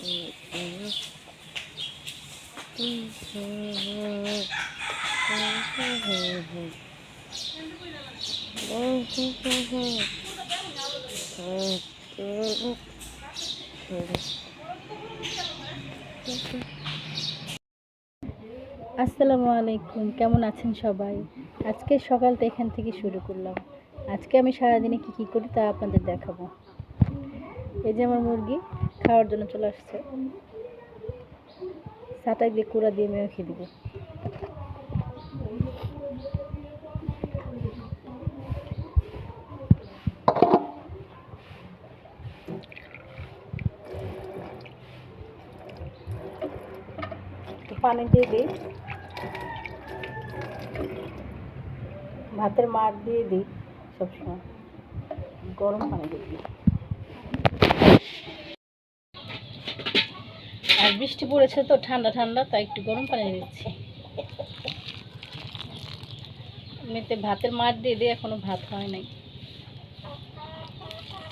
আসসালামু আলাইকুম, কেমন আছেন সবাই? আজকে সকালটা এখান থেকে শুরু করলাম। আজকে আমি সারাদিনে কি কি করি তা আপনাদের দেখাবো। এই যে আমার মুরগি খাওয়ার জন্য চলে আসছে। সাটাই দিয়ে কুড়া দিয়ে মেখে দিব। একটু পানি দিয়ে দিই। ভাতের মার দিয়ে দিই সবসময়। গরম পানি দিয়ে দিই। আর বৃষ্টি পড়েছে তো, ঠান্ডা ঠান্ডা, তাই একটু গরম পানি দিচ্ছি। এমনিতে ভাতের মার দিয়ে দিয়ে এখনও ভাত হয় নাই।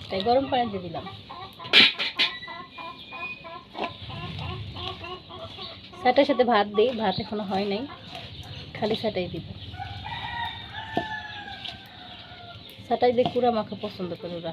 তাই গরম পানি দিয়ে দিলাম। সাটার সাথে ভাত দিই, ভাত এখনও হয় নাই। খালি সাটাই দিব। সাটাই দিয়ে কুড়া মাখা পছন্দ করে ওরা।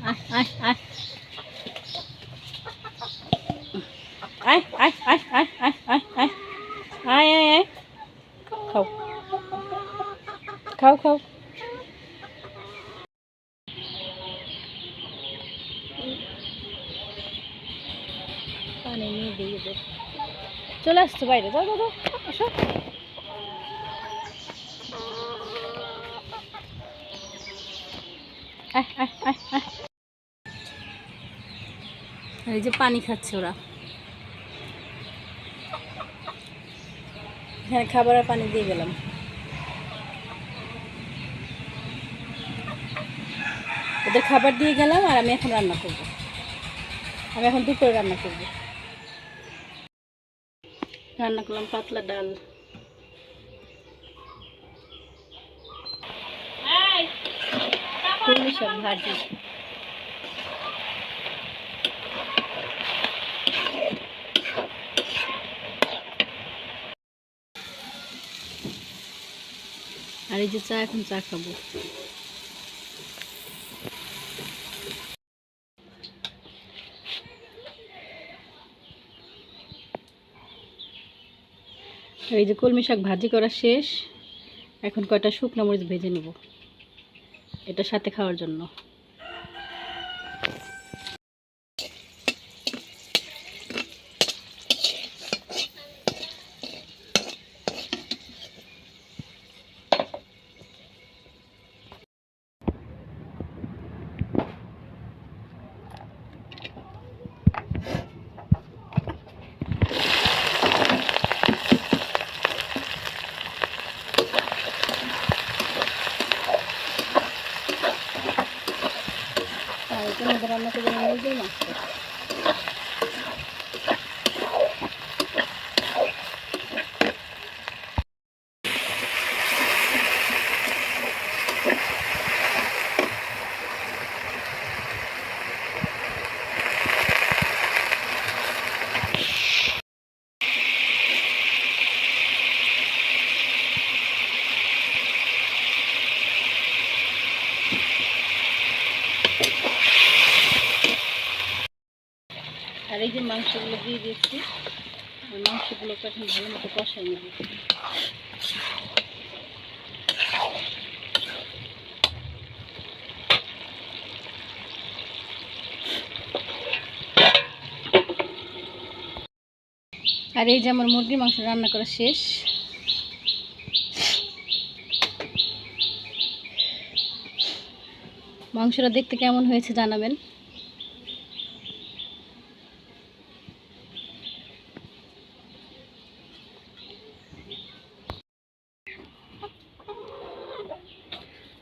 খাও খাও। পানি নিয়ে দিয়ে চলে আসছে বাইরে যাও যাও আসো। এই যে পানি খাচ্ছে ওরা। হ্যাঁ খাবার আর পানি দিয়ে গেলাম। ওদের খাবার দিয়ে গেলাম আর আমি এখন রান্না করব। আমি এখন দুপুরে রান্না করব। রান্না করলাম পাতলা ডাল। ভাজি। আর এই যে চা এখন চা খাব। এই যে কলমি শাক ভাজি করা শেষ। এখন কয়টা শুকনো মরিচ ভেজে নেব? এটা সাথে খাওয়ার জন্য আর এটার মধ্যে রান্না করে মুরগির মাংস আর এই যে মাংসগুলো দিয়ে আর মাংসগুলোকে এখন ভালো মতো কষাই নেব। আর এই যে আমার মুরগির মাংস রান্না করা শেষ। মাংসটা দেখতে কেমন হয়েছে জানাবেন।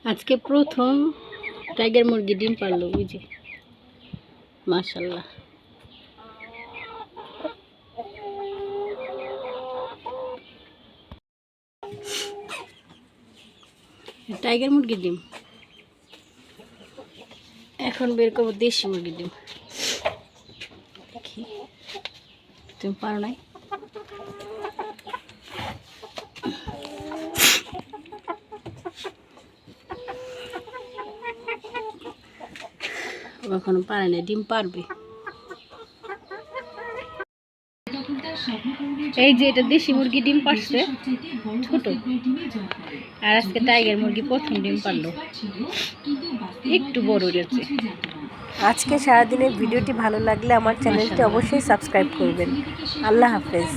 আজকে প্রথম টাইগার মুরগি ডিম পারল বুঝি মাশাল্লাহ টাইগার মুরগির ডিম। এখন বের করব দেশি মুরগির ডিম। তুমি পারো নাই? এখনও পারে না ডিম পারবে। এই যে এটা দেশি মুরগি ডিম পারছে ছোট। আর আজকে টাইগার মুরগি প্রথম ডিম পারল। একটু বড় রয়েছে আজকে সারাদিনের ভিডিওটি ভালো লাগলে আমার চ্যানেলটি অবশ্যই সাবস্ক্রাইব করবেন। আল্লাহ হাফেজ।